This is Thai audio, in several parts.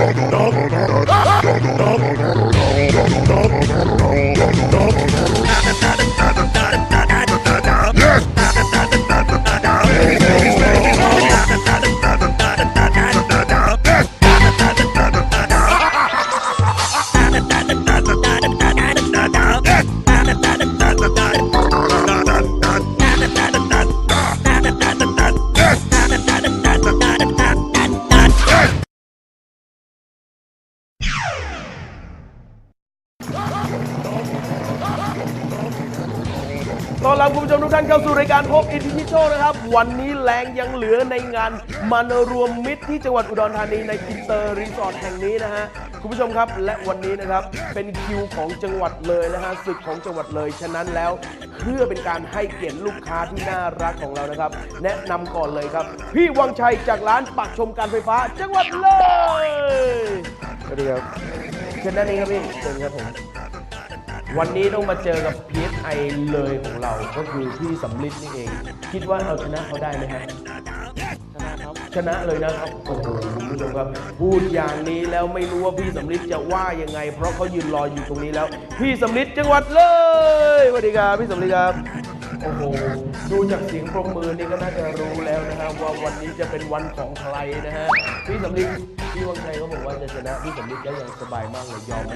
ต้อน รับคุณผู้ชมทุกท่านเข้าสู่รายการพบอินทิโชนะครับ วันนี้แรงยังเหลือในงานมันรวมมิตรที่จังหวัดอุดรธานีในอินเตอร์รีสอร์ทแห่งนี้นะฮะคุณผู้ชมครับและวันนี้นะครับเป็นคิวของจังหวัดเลยนะฮะศึกของจังหวัดเลยฉะนั้นแล้ว เพื่อเป็นการให้เกียรติลูกค้าที่น่ารักของเรานะครับ แนะนำก่อนเลยครับ พี่วังชัยจากร้านปักชมการไฟฟ้า จังหวัดเลยสวัสดีครับเชิญด้านนี้ครับพี่เชิญครับผม วันนี้ต้องมาเจอกับ PSI เลยของเรา ก็คือพี่สำลิดนี่เอง คิดว่าเอาชนะเขาได้ไหมฮะชนะครับ ชนะเลยนะครับโอ้โหคุณผู้ชมครับ พูดอย่างนี้แล้วไม่รู้ว่าพี่สำลิดจะว่ายังไง เพราะเขายืนรออยู่ตรงนี้แล้ว พี่สำลิดจังหวัดเลยสวัสดีครับพี่สำลิดครับโอ้โหดูจากเสียงปรบมือนี่ก็น่าจะรู้แล้วนะครับว่าวันนี้จะเป็นวันของใครนะฮะพี่สำลิดพี่วังชัยเขาบอกว่าจะชนะพี่สำลิดก็ยังสบายมากเลยยอมไหม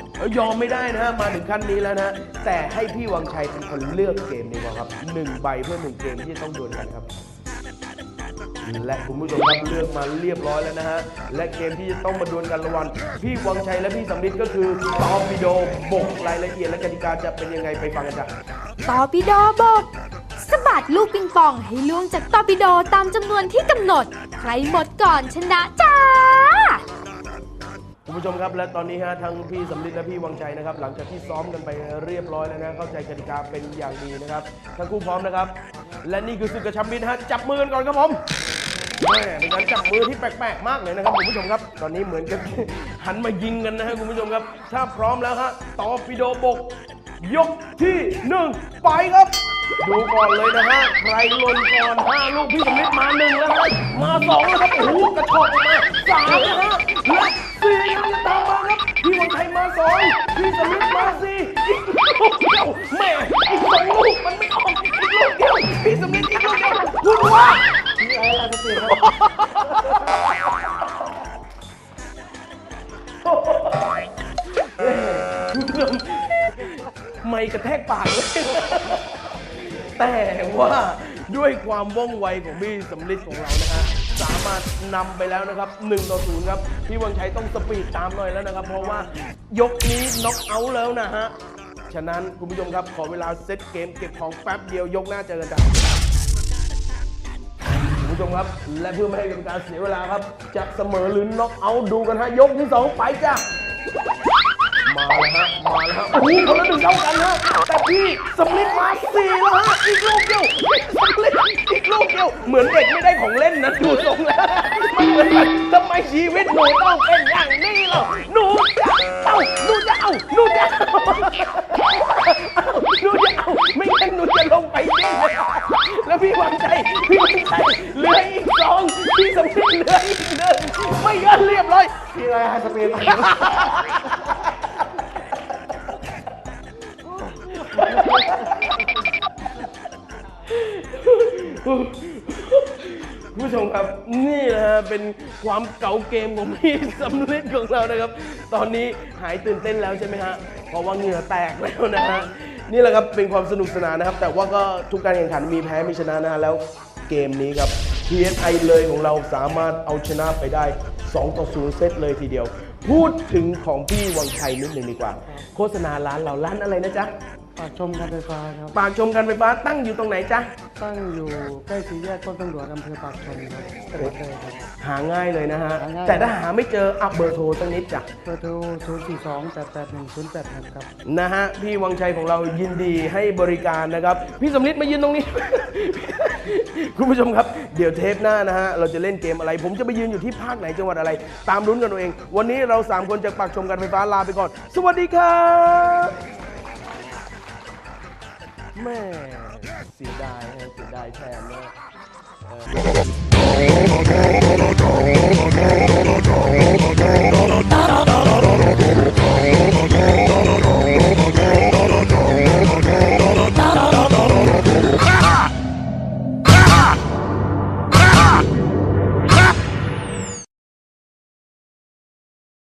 เอ้ ยอมไม่ได้นะฮะ มาถึงขั้นนี้แล้วนะ แต่ให้พี่วังชัยเป็นคนเลือกเกมดีกว่าครับหนึ่งใบเพื่อหนึ่งเกมที่จะต้องดวลกันครับ และคุณผู้ชมครับเลือกมาเรียบร้อยแล้วนะฮะ และเกมที่จะต้องมาดวลกันระหว่างพี่วังชัยและพี่สำลิดก็คือตอร์ปิโดบกรายละเอียดและกติกาจะเป็นยังไงไปฟังกันจ้ะตอร์ปิโดบกสะบัดลูกปิงปองให้ล่วงจากตอร์ปิโดตามจำนวนที่กำหนด ใครหมดก่อนชนะจ้า คุณผู้ชมครับและตอนนี้ฮะทั้งพี่สำลิดและพี่วังชัยนะครับ หลังจากที่ซ้อมกันไปเรียบร้อยแล้วนะเข้าใจกติกาเป็นอย่างดีนะครับทั้งคู่พร้อมนะครับ และนี่คือศึกกระชับมิตรฮะจับมือกันก่อนครับผมแม่เป็นการจับมือที่แปลกๆมากเลยนะครับคุณผู้ชมครับ ตอนนี้เหมือนกับหันมายิงกันนะฮะคุณผู้ชมครับ ถ้าพร้อมแล้วฮะตอร์ปิโดบก ยกที่หนึ่งไปครับ ดูก่อนเลยนะฮะ ใครล่นก่อนห้าลูกพี่สำลิดมาหนึ่งแล้วฮะมาสองแล้วครับ โอ้โหกระชกออกมาสามนะฮะและสี่ยังตามมาครับ พี่วันชัยมาสองพี่สำลิดมาสี่อีกลูกเดียวแม่อีกสองลูกมันไม่ออกอีกลูกเดียวพี่สำลิดอีกลูกเดียวคุณว่าพี่ไอ้ลาสเปียครับไม่กระแทกปากเลย แต่ว่าด้วยความว่องไวของพี่สำลิดของเรานะฮะสามารถนำไปแล้วนะครับ1ต่อ0ครับ พี่วังชัยต้องสปีดตามหน่อยแล้วนะครับ เพราะว่ายกนี้น็อกเอาท์แล้วนะฮะ ฉะนั้นคุณผู้ชมครับขอเวลาเซตเกมเก็บของแป๊บเดียวยกหน้าเจอกันจ้ะคุณผู้ชมครับ และเพื่อไม่ให้เป็นการเสียเวลาครับ จะเสมอหรือน็อกเอาท์ดูกันฮะยกที่สองไปจ้า อ้โหคนละหนึ่งเท่ากันฮะแต่พี่สำลิดมาสี่แล้วฮะอีกลูกเดียวสำลิดอีกลูกเดียวเหมือนเด็กไม่ได้ของเล่นนะดูทรงแล้วมันเหมือนแบบทำไมชีวิตหนูต้องเป็นอย่างนี้ล่ะหนูจะเอาหนูจะเอาหนูจะเอาหนูจะเอาไม่งั้นหนูจะลงไปดิ้นเลยแล้วพี่วังใจพี่วังใจเหลืออีกสองพี่สำลิดเหลืออีกหนึ่งไม่งั้นเรียบร้อยพี่ไอ้ลาสเปีย ครับคุณผู้ชมครับ นี่นะฮะเป็นความเก่าเกมของพี่สำลิดของเรานะครับ ตอนนี้หายตื่นเต้นแล้วใช่ไหมฮะเพราะว่าเหงื่อแตกแล้วนะฮะนี่แหละครับเป็นความสนุกสนานนะครับ แต่ว่าก็ทุกการแข่งขันมีแพ้มีชนะนะฮะแล้วเกมนี้ครับ PSI เลยของเราสามารถเอาชนะไปได้ 2 ต่อ 0 เซตเลยทีเดียว พูดถึงของพี่วังชัยนิดหนึ่งดีกว่า โฆษณาร้านเราร้านอะไรนะจ๊ะ ปากชมการไฟฟ้าครับ ปากชมการไฟฟ้าตั้งอยู่ตรงไหนจ๊ะ ตั้งอยู่ใกล้สี่แยกต้นตำรวจอำเภอปากชมครับจังหวัดเลยครับ หาง่ายเลยนะฮะ หาง่าย แต่ถ้าหาไม่เจออัพเบอร์โทรสักนิดจ้ะ เบอร์โทร0 4 2 8 8 1 0 8 6ครับ นะฮะ พี่วังชัยของเรายินดีให้บริการนะครับ พี่สำลิดมายืนตรงนี้ คุณผู้ชมครับ เดี๋ยวเทปหน้านะฮะ เราจะเล่นเกมอะไร ผมจะไปยืนอยู่ที่ภาคไหนจังหวัดอะไร ตามรุ้นกันเอาเอง วันนี้เรา 3 คนจากปากชมการไฟฟ้าลาไปก่อน สวัสดีครับ แม่เสียดายฮะเสียดายแทนนะเออ